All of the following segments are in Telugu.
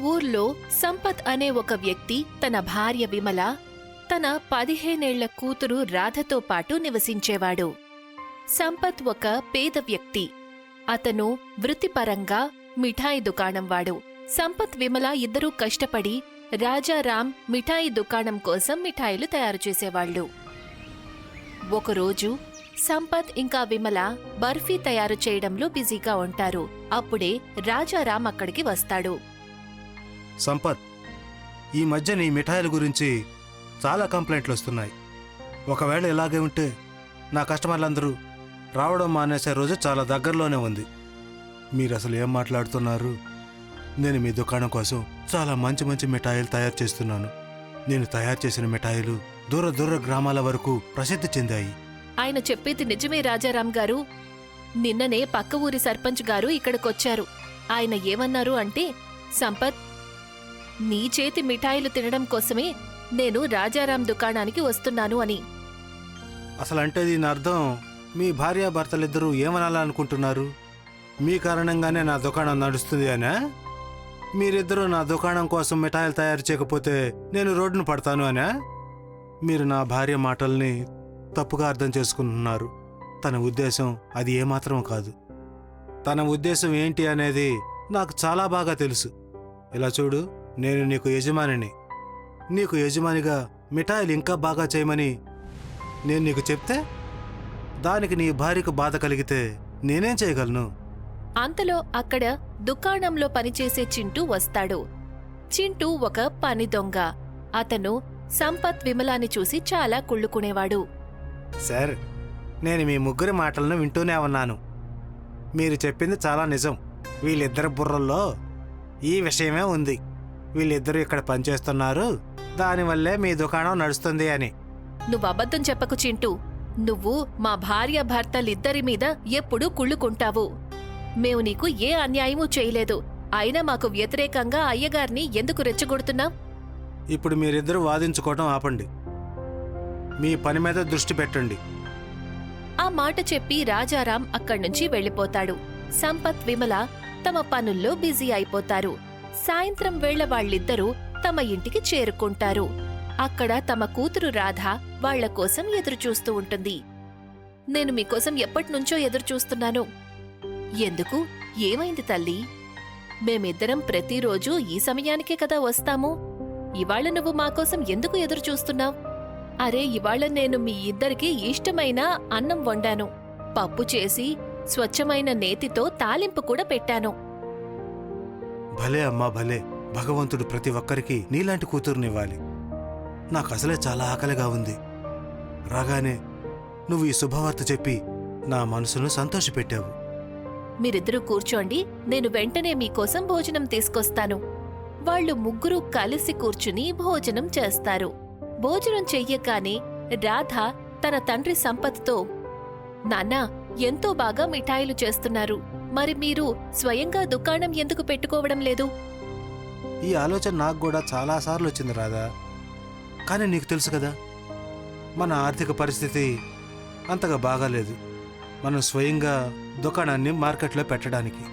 ఊర్లో సంపత్ అనే ఒక వ్యక్తి తన భార్య విమల తన పదిహేనేళ్ళ కూతురు రాధతో పాటు నివసించేవాడు. సంపత్ ఒక పేద వ్యక్తి. అతను వృత్తిపరంగా మిఠాయి దుకాణం వాడు. సంపత్ విమల ఇద్దరూ కష్టపడి రాజారాం మిఠాయి దుకాణం కోసం మిఠాయిలు తయారు చేసేవాళ్ళు ఒకరోజు సంపత్ ఇంకా విమల బర్ఫీ తయారు చేయడంలో బిజీగా ఉంటారు. అప్పుడే రాజారాం అక్కడికి వస్తాడు. సంపత్ ఈ మధ్య నీ మిఠాయిల గురించి చాలా కంప్లైంట్లు వస్తున్నాయి. ఒకవేళ ఇలాగే ఉంటే నా కస్టమర్లందరూ రావడం మానేసే రోజు చాలా దగ్గరలోనే ఉంది. మీరు అసలు ఏం మాట్లాడుతున్నారు? నేను మీ దుకాణం కోసం చాలా మంచి మంచి మిఠాయిలు తయారు చేస్తున్నాను. నేను తయారు చేసిన మిఠాయిలు దూర దూర గ్రామాల వరకు ప్రసిద్ధి చెందాయి. ఆయన చెప్పేది నిజమే రాజారాం గారు. నిన్ననే పక్క ఊరి సర్పంచ్ గారు ఇక్కడికొచ్చారు. ఆయన ఏమన్నారు అంటే సంపత్ నీ చేతి మిఠాయిలు తినడం కోసమే నేను రాజారాం దుకాణానికి వస్తున్నాను అని. అసలంటే దీని అర్థం మీ భార్యాభర్తలిద్దరూ ఏమనాలనుకుంటున్నారు? మీ కారణంగానే నా దుకాణం నడుస్తుంది అనా? మీరిద్దరూ నా దుకాణం కోసం మిఠాయిలు తయారు చేయకపోతే నేను రోడ్డును పడతాను అనా? మీరు నా భార్య మాటల్ని తప్పుగా అర్థం చేసుకుంటున్నారు. తన ఉద్దేశం అది ఏమాత్రం కాదు. తన ఉద్దేశం ఏంటి అనేది నాకు చాలా బాగా తెలుసు. ఇలా చూడు. నేను నీకు యజమానిని. నీకు యజమానిగా మిఠాయిలు ఇంకా బాగా చేయమని నేను నీకు చెప్తే దానికి నీ భార్యకు బాధ కలిగితే నేనేం చేయగలను? అంతలో అక్కడ దుకాణంలో పనిచేసే చింటూ వస్తాడు. చింటూ ఒక పని దొంగ. అతను సంపత్ విమలాని చూసి చాలా కుళ్ళుకునేవాడు. సార్ నేను మీ ముగ్గురి మాటలను వింటూనే ఉన్నాను. మీరు చెప్పింది చాలా నిజం. వీళ్ళిద్దరి బుర్రల్లో ఈ విషయమే ఉంది. వీళ్ళిద్దరూ ఇక్కడ పనిచేస్తున్నారు. దానివల్లే మీ దుకాణం నడుస్తుంది అని. నువ్వు అబద్ధం చెప్పకు చింటూ. నువ్వు మా భార్య భర్తలిద్దరి మీద ఎప్పుడూ కుళ్ళుకుంటావు. మేము నీకు ఏ అన్యాయమూ చేయలేదు. అయినా మాకు వ్యతిరేకంగా అయ్యగారిని ఎందుకు రెచ్చగొడుతున్నావ్? ఇప్పుడు మీరిద్దరూ వాదించుకోవటం ఆపండి. మీ పని మీద దృష్టి పెట్టండి. ఆ మాట చెప్పి రాజారాం అక్కడ్నుంచి వెళ్ళిపోతాడు. సంపత్ విమల తమ పనుల్లో బిజీ అయిపోతారు. సాయంత్రం వేళ వాళ్ళిద్దరూ తమ ఇంటికి చేరుకుంటారు. అక్కడ తమ కూతురు రాధ వాళ్ళ కోసం ఎదురుచూస్తూ ఉంటుంది. నేను మీకోసం ఎప్పటినుంచో ఎదురుచూస్తున్నాను. ఎందుకు? ఏమైంది తల్లి? మేమిద్దరం ప్రతిరోజు ఈ సమయానికే కదా వస్తాము. ఇవాళ నువ్వు మాకోసం ఎందుకు ఎదురుచూస్తున్నావు? అరే ఇవాళ నేను మీ ఇద్దరికి ఇష్టమైన అన్నం వండాను. పప్పు చేసి స్వచ్ఛమైన నేతితో తాలింపు కూడా పెట్టాను. భలే అమ్మా భలే. భగవంతుడు ప్రతి ఒక్కరికి నీలాంటి కూతురునివ్వాలి. నాకు అసలే చాలా ఆకలిగా ఉంది. రాగానే నువ్వు ఈ శుభవార్త చెప్పి నా మనసును సంతోషపెట్టావు. మీరిద్దరూ కూర్చోండి నేను వెంటనే మీకోసం భోజనం తీసుకొస్తాను. వాళ్ళు ముగ్గురు కలిసి కూర్చుని భోజనం చేస్తారు. భోజనం చెయ్యగానే రాధ తన తండ్రి సంపత్తో నాన్నా ఎంతో బాగా మిఠాయిలు చేస్తున్నారు. మరి మీరు స్వయంగా దుకాణం ఎందుకు పెట్టుకోవడం లేదు? ఈ ఆలోచన నాకు కూడా చాలాసార్లు వచ్చింది రాదా కానీ నీకు తెలుసు కదా మన ఆర్థిక పరిస్థితి అంతగా బాగాలేదు. మనం స్వయంగా దుకాణాన్ని మార్కెట్లో పెట్టడానికి.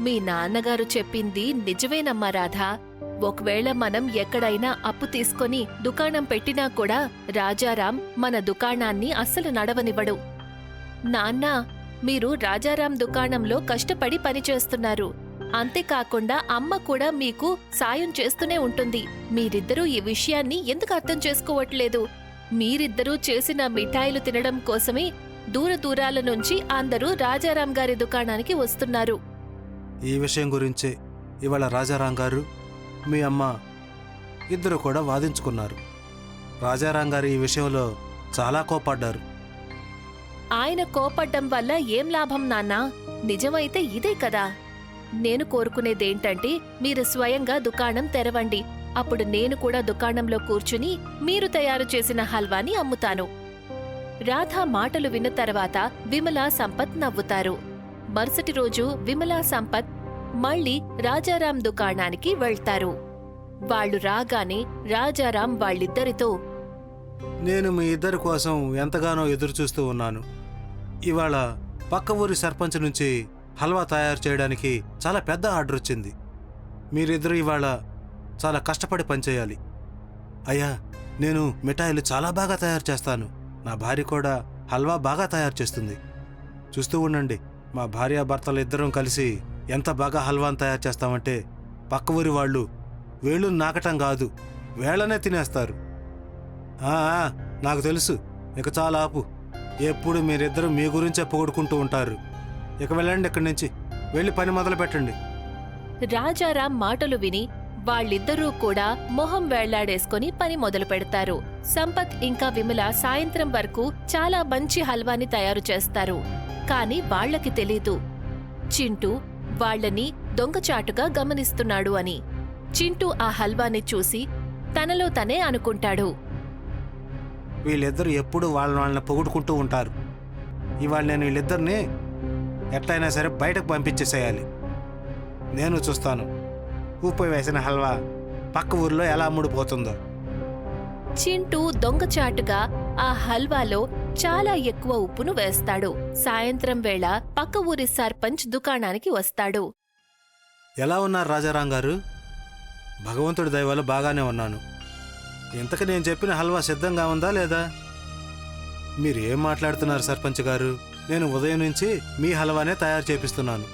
మీ నాన్నగారు చెప్పింది నిజమేనమ్మా రాధా. ఒకవేళ మనం ఎక్కడైనా అప్పు తీసుకొని దుకాణం పెట్టినా కూడా రాజారాం మన దుకాణాన్ని అస్సలు నడవనివ్వడు. నాన్న మీరు రాజారాం దుకాణంలో కష్టపడి పనిచేస్తున్నారు. అంతేకాకుండా అమ్మ కూడా మీకు సాయం చేస్తూనే ఉంటుంది. మీరిద్దరూ ఈ విషయాన్ని ఎందుకు అర్థం చేసుకోవట్లేదు? మీరిద్దరూ చేసిన మిఠాయిలు తినడం కోసమే దూర దూరాల నుంచి అందరూ రాజారాం గారి దుకాణానికి వస్తున్నారు. ఈ విషయం గురించే ఇవాళ రాజారాం గారు మీ అమ్మ ఇద్దరు కూడా వాదించుకున్నారు. రాజారాం గారు ఈ విషయంలో చాలా కోపడ్డారు ఆయన కోపడ్డం వల్ల ఏం లాభం నాన్నా? నిజమైతే ఇదే కదా. నేను కోరుకునేదేంటంటే మీరు స్వయంగా దుకాణం తెరవండి. అప్పుడు నేను కూడా దుకాణంలో కూర్చుని మీరు తయారు చేసిన హల్వాని అమ్ముతాను. రాధా మాటలు విన్న తర్వాత విమలా సంపత్ నవ్వుతారు. మరుసటి రోజు విమలా సంపత్ మళ్ళీ రాజారాం దుకాణానికి వెళ్తారు. వాళ్ళు రాగానే రాజారాం వాళ్ళిద్దరితో నేను మీ ఇద్దరి కోసం ఎంతగానో ఎదురుచూస్తూ ఉన్నాను. ఇవాళ పక్క ఊరి సర్పంచ్ నుంచి హల్వా తయారు చేయడానికి చాలా పెద్ద ఆర్డర్ వచ్చింది. మీరిద్దరూ ఇవాళ చాలా కష్టపడి పనిచేయాలి అయ్యా నేను మిఠాయిలు చాలా బాగా తయారు చేస్తాను. నా భార్య కూడా హల్వా బాగా తయారు చేస్తుంది. చూస్తూ ఉండండి మా భార్యాభర్తలు ఇద్దరం కలిసి ఎంత బాగా హల్వాను తయారు చేస్తామంటే పక్క ఊరి వాళ్ళు వేళ్ళు నాకటం కాదు వేళనే తినేస్తారు. నాకు తెలుసు ఇక చాలా ఆపు. ఎప్పుడు మీరిద్దరూ మీ గురించే పొగుడుకుంటూ ఉంటారు. ఇక వెళ్ళండి ఇక్కడి నుంచి. వెళ్ళి పని మొదలు పెట్టండి. రాజారాం మాటలు విని వాళ్ళిద్దరూ కూడా మొహం వేళ్ళాడేసుకుని పని మొదలు పెడతారు. సంపత్ ఇంకా విమల సాయంత్రం వరకు చాలా మంచి హల్వాని తయారు చేస్తారు. కాని వాళ్ళకి తెలీదు. చింటూ వాళ్ళని దొంగచాటుగా గమనిస్తున్నాడు అని. చింటూ ఆ హల్వాని చూసి తనలో తనే అనుకుంటాడు. వీళ్ళిద్దరూ ఎప్పుడు వాళ్ళ వాళ్ళని పొగుడుకుంటూ ఉంటారు. ఇవాళ నేను వీళ్ళిద్దరిని ఎట్లయినా సరే బయటకు పంపించేసేయాలి. నేను చూస్తాను. ఉప్పు వేసిన హల్వా పక్క ఊర్లో ఎలా అమ్ముడుపోతుందో చింటూ దొంగచాటుగా ఆ హల్వాలో చాలా ఎక్కువ ఉప్పును వేస్తాడు. సాయంత్రం వేళ పక్క ఊరి సర్పంచ్ దుకాణానికి వస్తాడు. ఎలా ఉన్నారు రాజారాం గారు భగవంతుడి దయ వల్ల బాగానే ఉన్నాను. ఇంతకు నేను చెప్పిన హల్వా సిద్ధంగా ఉందా లేదా? మీరు ఏం మాట్లాడుతున్నారు సర్పంచ్ గారు? నేను ఉదయం నుంచి మీ హల్వానే తయారు చేపిస్తున్నాను.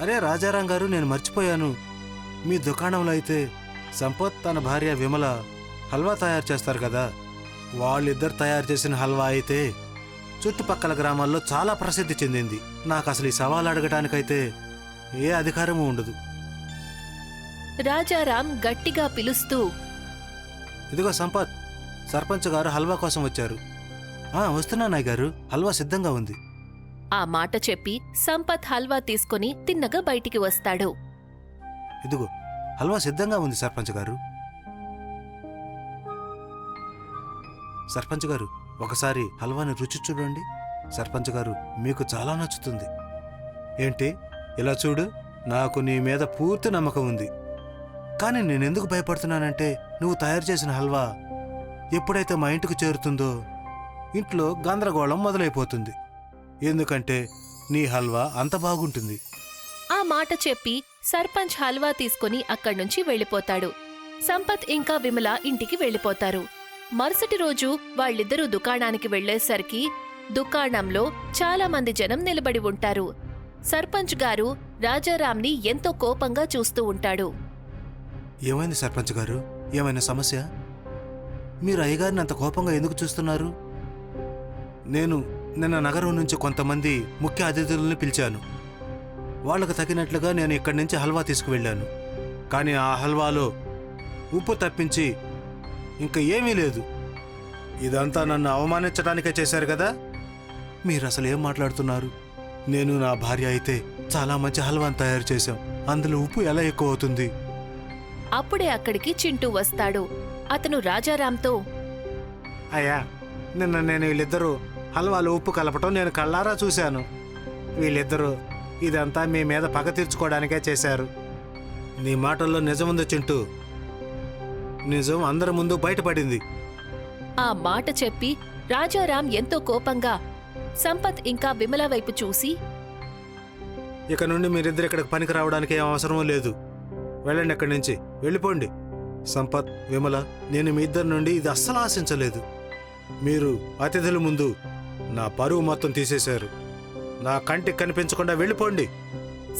అరే రాజారాం గారు నేను మర్చిపోయాను. మీ దుకాణంలో అయితే సంపత్ తన భార్య విమల హల్వా తయారు చేస్తారు కదా? వాళ్ళిద్దరు తయారు చేసిన హల్వా అయితే చుట్టుపక్కల గ్రామాల్లో చాలా ప్రసిద్ధి చెందింది. నాకు అసలు ఈ సవాల్ అడగటానికైతే ఏ అధికారము ఉండదు. రాజారాం గట్టిగా పిలుస్తూ ఇదిగో సంపత్ సర్పంచ్ గారు హల్వా కోసం వచ్చారు. ఆ వస్తున్నానాయ్ గారు హల్వా సిద్ధంగా ఉంది. ఆ మాట చెప్పి సంపత్ హల్వా తీసుకుని తిన్నగా బయటికి వస్తాడు. ఇదిగో హల్వా సిద్ధంగా ఉంది సర్పంచ్ గారు. సర్పంచ్ గారు ఒకసారి హల్వాని రుచి చూడండి. సర్పంచ్ గారు మీకు చాలా నచ్చుతుంది. ఏంటి? ఇలా చూడు నాకు నీ మీద పూర్తి నమ్మకం ఉంది. కానీ నేనెందుకు భయపడుతున్నానంటే నువ్వు తయారు చేసిన హల్వా ఎప్పుడైతే మా ఇంటికి చేరుతుందో ఇంట్లో గందరగోళం మొదలైపోతుంది. ఎందుకంటే నీ హల్వా అంత బాగుంటుంది. ఆ మాట చెప్పి సర్పంచ్ హల్వా తీసుకుని అక్కడ్నుంచి వెళ్ళిపోతాడు. సంపత్ ఇంకా విమల ఇంటికి వెళ్ళిపోతారు. మరుసటి రోజు వాళ్ళిద్దరూ దుకాణానికి వెళ్ళేసరికి దుకాణంలో చాలా మంది జనం నిలబడి ఉంటారు. సర్పంచ్ గారు రాజారాంని ఎంతో కోపంగా చూస్తూ ఉంటాడు. ఏమైంది సర్పంచ్ గారు? ఏమైనా సమస్య? మీరు అయ్యగారిని అంత కోపంగా ఎందుకు చూస్తున్నారు? నేను నిన్న నగరం నుంచి కొంతమంది ముఖ్య అతిథులను పిలిచాను. వాళ్ళకు తగినట్లుగా నేను ఇక్కడి నుంచి హల్వా తీసుకువెళ్ళాను. కానీ ఆ హల్వాలో ఉప్పు తప్పించి ఇంకా ఏమీ లేదు. ఇదంతా నన్ను అవమానించడానికే చేశారు కదా? మీరు అసలు ఏం మాట్లాడుతున్నారు? నేను నా భార్య అయితే చాలా మంచి హల్వాను తయారు చేశాం. అందులో ఉప్పు ఎలా ఎక్కువ అవుతుంది? అప్పుడే అక్కడికి చింటూ వస్తాడు. అతను రాజారాంతో అయ్యా నిన్న నేను వీళ్ళిద్దరూ హల్వాలో ఉప్పు కలపటం నేను కళ్ళారా చూశాను. వీళ్ళిద్దరూ ఇదంతా మీ మీద పగ తీర్చుకోవడానికే చేశారు. నీ మాటల్లో నిజముంది చింటూ. నిజం అందరి ముందు బయటపడింది. ఆ మాట చెప్పి రాజారాం ఎంతో కోపంగా సంపత్ ఇంకా విమల వైపు చూసి ఇక నుండి మీరిద్దరు ఇక్కడికి పనికి రావడానికి ఏం అవసరం లేదు. వెళ్ళండి అక్కడి నుంచి. వెళ్ళిపోండి. సంపత్ విమల నేను మీ ఇద్దరి నుండి ఇది అస్సలు ఆశించలేదు. మీరు అతిథుల ముందు నా పరువు మొత్తం తీసేశారు. నా కంటికి కనిపించకుండా వెళ్ళిపోండి.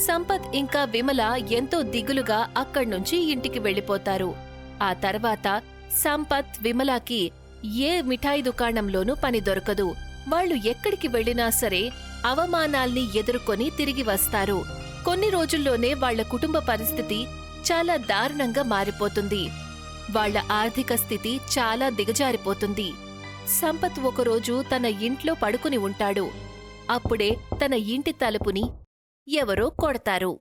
సంపత్ ఇంకా విమల ఎంతో దిగులుగా అక్కడి నుంచి ఇంటికి వెళ్ళిపోతారు. ఆ తర్వాత సంపత్ విమలకి ఏ మిఠాయి దుకాణంలోనూ పని దొరకదు. వాళ్ళు ఎక్కడికి వెళ్ళినా సరే అవమానాల్ని ఎదుర్కొని తిరిగి వస్తారు. కొన్ని రోజుల్లోనే వాళ్ళ కుటుంబ పరిస్థితి చాలా దారుణంగా మారిపోతుంది. వాళ్ళ ఆర్థిక స్థితి చాలా దిగజారిపోతుంది. సంపత్ ఒకరోజు తన ఇంట్లో పడుకుని ఉంటాడు. అప్పుడే తన ఇంటి తలుపుని ఎవరో కొడతారు.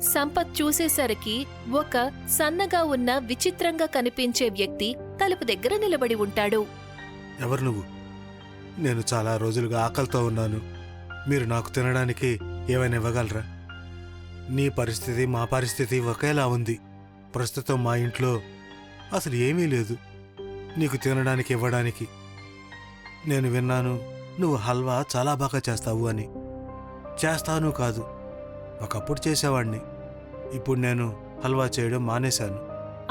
సంపత్ చూసేసరికి ఒక సన్నగా ఉన్న విచిత్రంగా కనిపించే వ్యక్తి తలుపు దగ్గర నిలబడి ఉంటాడు. ఎవరు నువ్వు? నేను చాలా రోజులుగా ఆకలితో ఉన్నాను. మీరు నాకు తినడానికి ఏమైనా ఇవ్వగలరా? నీ పరిస్థితి మా పరిస్థితి ఒకేలా ఉంది. ప్రస్తుతం మా ఇంట్లో అసలు ఏమీ లేదు. నీకు తినడానికి ఇవ్వడానికి. నేను విన్నాను నువ్వు హల్వా చాలా బాగా చేస్తావు అని. చేస్తాను కాదు ఒకప్పుడు చేసేవాణ్ణి. ఇప్పుడు నేను హల్వా చేయడం మానేశాను.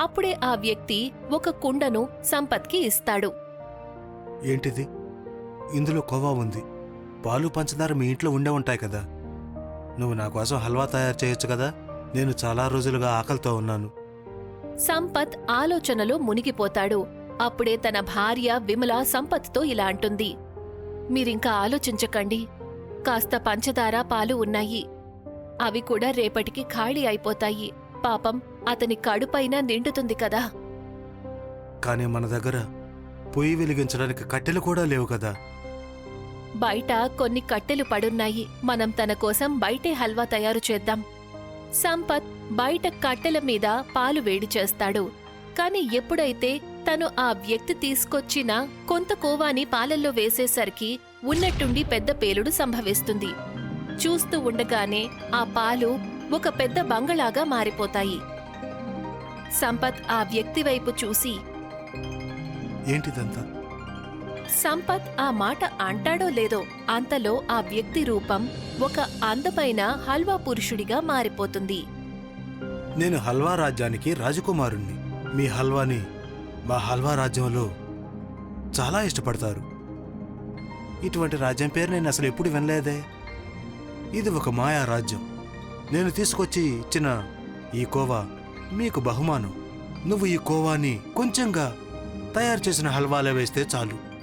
అప్పుడే ఆ వ్యక్తి ఒక కుండను సంపత్కి ఇస్తాడు. ఏంటిది? ఇందులో కోవా ఉంది. పాలు పంచదార మీ ఇంట్లో ఉండే ఉంటాయి కదా. నువ్వు నా కోసం హల్వా తయారు చేయొచ్చు కదా? నేను చాలా రోజులుగా ఆకలితో ఉన్నాను. సంపత్ ఆలోచనలో మునిగిపోతాడు. అప్పుడే తన భార్య విమల సంపత్తో ఇలా అంటుంది. మీరింకా ఆలోచించకండి. కాస్త పంచదార పాలు ఉన్నాయి. అవి కూడా రేపటికి ఖాళీ అయిపోతాయి. పాపం అతని కడుపైనా నిండుతుంది కదా. కానీ మన దగ్గర పొయ్యి వెలిగించడానికి కట్టెలు కూడా లేవు కదా? బయట కొన్ని కట్టెలు పడున్నాయి. మనం తన కోసం బయటే హల్వా తయారు చేద్దాం. సంపత్ బయట కట్టెల మీద పాలు వేడి చేస్తాడు. కాని ఎప్పుడైతే తను ఆ వ్యక్తి తీసుకొచ్చిన కొంత కోవాని పాలల్లో వేసేసరికి ఉన్నట్టుండి పెద్ద పేలుడు సంభవిస్తుంది. చూస్తూ ఉండగానే ఆ పాలు ఒక పెద్ద బంగళాగా మారిపోతాయి. సంపత్ ఆ వ్యక్తి వైపు చూసి ఏంటిదంతా? సంపత్ ఆ మాట అంటాడో లేదో అంతలో ఆ వ్యక్తి రూపం ఒక అందమైన హల్వా పురుషుడిగా మారిపోతుంది. నేను హల్వా రాజ్యానికి రాజకుమారుణ్ణి. మీ హల్వాని మా హల్వా రాజ్యంలో చాలా ఇష్టపడతారు. ఇటువంటి రాజ్యం పేరు నేను అసలు ఎప్పుడు వినలేదే. ఇది ఒక మాయా రాజ్యం. నేను తీసుకొచ్చి ఇచ్చిన ఈ కోవా మీకు బహుమానం. నువ్వు ఈ కోవాని కొంచెంగా తయారు చేసిన హల్వాలో వేస్తే చాలు.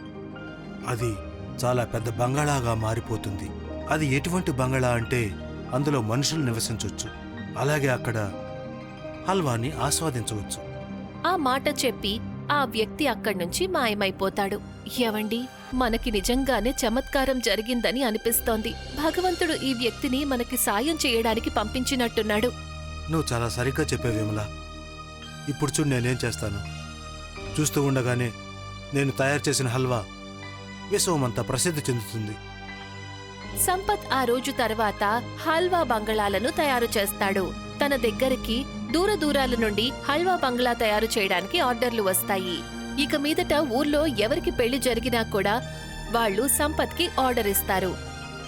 అది చాలా పెద్ద బంగాళాగా మారిపోతుంది. అది ఎటువంటి బంగాళా అంటే అందులో మనుషులు నివసించవచ్చు అలాగే అక్కడ హల్వాని ఆస్వాదించవచ్చు. ఆ మాట చెప్పి ఆ వ్యక్తి అక్కడ్నుంచి మాయమైపోతాడు. ఎవండి మనకి నిజంగానే చమత్కారం జరిగిందని అనిపిస్తోంది. భగవంతుడు ఈ వ్యక్తిని మనకి సాయం చేయడానికి పంపించినట్టున్నాడు. నువ్వు చాలా సరిగ్గా చెప్పావు విమల. ఇప్పుడు చూడు నేనేం చేస్తాను. చూస్తూ ఉండగానే నేను తయారు చేసిన హల్వా విశ్వమంతా ప్రసిద్ధి చెందుతుంది. సంపత్ ఆ రోజు తర్వాత హల్వా బంగళాలను తయారు చేస్తాడు. తన దగ్గరికి దూర దూరాల నుండి హల్వా బంగ్లా తయారు చేయడానికి ఆర్డర్లు వస్తాయి. ఇక మీదట ఊర్లో ఎవరికి పెళ్ళి జరిగినా కూడా వాళ్ళు సంపత్కి ఆర్డర్ ఇస్తారు.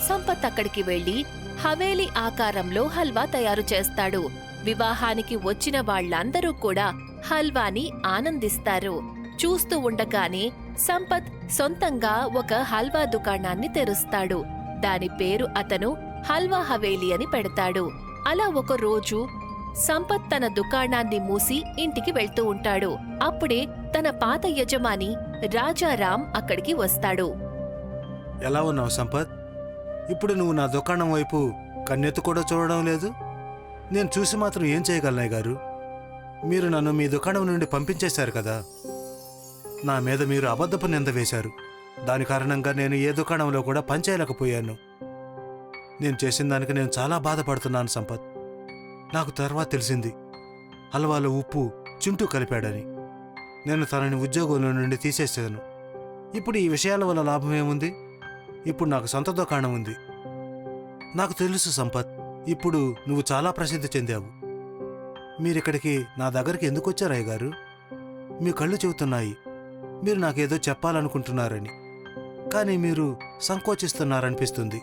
సంపత్ అక్కడికి వెళ్ళి హవేలీ ఆకారంలో హల్వా తయారు చేస్తాడు. వివాహానికి వచ్చిన వాళ్ళందరూ కూడా హల్వాని ఆనందిస్తారు. చూస్తూ ఉండగానే సంపత్ సొంతంగా ఒక హల్వా దుకాణాన్ని తెరుస్తాడు. దాని పేరు అతను హల్వా హవేలీ అని పెడతాడు. అలా ఒక రోజు సంపత్ తన దుకాణాన్ని మూసి ఇంటికి వెళ్తూ ఉంటాడు. అప్పుడే తన పాత యజమాని రాజారాం అక్కడికి వస్తాడు. ఎలా ఉన్నావు సంపత్? ఇప్పుడు నువ్వు నా దుకాణం వైపు కన్నెత్తు కూడా చూడడం లేదు? నేను చూసి మాత్రం ఏం చేయగలనాయ్ గారు? మీరు నన్ను మీ దుకాణం నుండి పంపించేశారు కదా. నా మీద మీరు అబద్ధపు నింద వేశారు. దాని కారణంగా నేను ఏ దుకాణంలో కూడా పనిచేయలేకపోయాను. నేను చేసిన దానికి నేను చాలా బాధపడుతున్నాను సంపత్. నాకు తర్వాత తెలిసింది. హల్వాలో ఉప్పు చింటూ కలిపాడని. నేను తనని ఉద్యోగంలో నుండి తీసేసాను ఇప్పుడు ఈ విషయాల వల్ల లాభం ఏముంది? ఇప్పుడు నాకు సొంత దుకాణం ఉంది. నాకు తెలుసు సంపత్ ఇప్పుడు నువ్వు చాలా ప్రసిద్ధి చెందావు. మీరిక్కడికి నా దగ్గరికి ఎందుకు వచ్చారయ్య గారు మీ కళ్ళు చెబుతున్నాయి. మీరు నాకేదో చెప్పాలనుకుంటున్నారని. కానీ మీరు సంకోచిస్తున్నారనిపిస్తుంది.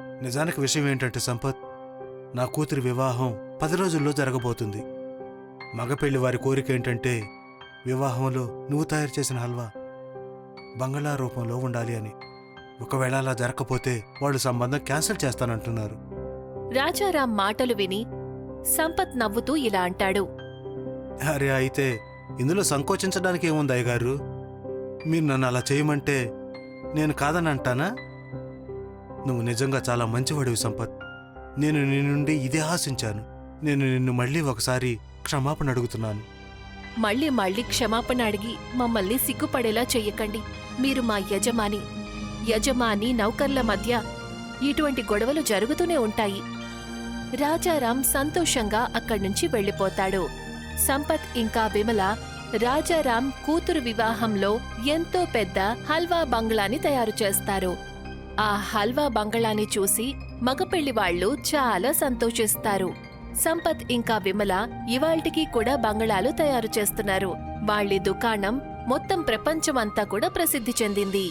నిజానికి విషయం ఏంటంటే సంపత్ నా కూతురి వివాహం పది రోజుల్లో జరగబోతుంది. మగపెళ్ళి వారి కోరిక ఏంటంటే వివాహంలో నువ్వు తయారు చేసిన హల్వా బంగళా రూపంలో ఉండాలి అని. ఒకవేళ అలా జరగకపోతే వాళ్ళు సంబంధం క్యాన్సిల్ చేస్తానంటున్నారు. రాజారాం మాటలు విని సంపత్ నవ్వుతూ ఇలా అంటాడు. అరే అయితే ఇందులో సంకోచించడానికి ఏముంది అయ్యగారు? మీరు నన్ను అలా చేయమంటే నేను కాదని అంటానా? నువ్వు నిజంగా చాలా మంచివాడివి సంపత్. నేను నీ నుండి ఇదే ఆశించాను. నేను నిన్ను మళ్ళీ ఒకసారి క్షమాపణ అడుగుతున్నాను. మళ్ళీ మళ్ళీ క్షమాపణ అడిగి మమ్మల్ని సిగ్గుపడేలా చెయ్యకండి. మీరు మా యజమాని. యజమాని నౌకర్ల మధ్య ఇటువంటి గొడవలు జరుగుతూనే ఉంటాయి. రాజారాం సంతోషంగా అక్కడ్నుంచి వెళ్ళిపోతాడు. సంపత్ ఇంకా విమల రాజారాం కూతురు వివాహంలో ఎంతో పెద్ద హల్వా బంగ్లాని తయారు చేస్తారు. ఆ హల్వా బంగ్లాని చూసి మగపెళ్ళి వాళ్ళు చాలా సంతోషిస్తారు. సంపత్ ఇంకా విమల ఇవాల్టికి కూడా బంగళాలు తయారు చేస్తున్నారు. వాళ్ళి దుకాణం మొత్తం ప్రపంచమంతా కూడా ప్రసిద్ధి చెందింది.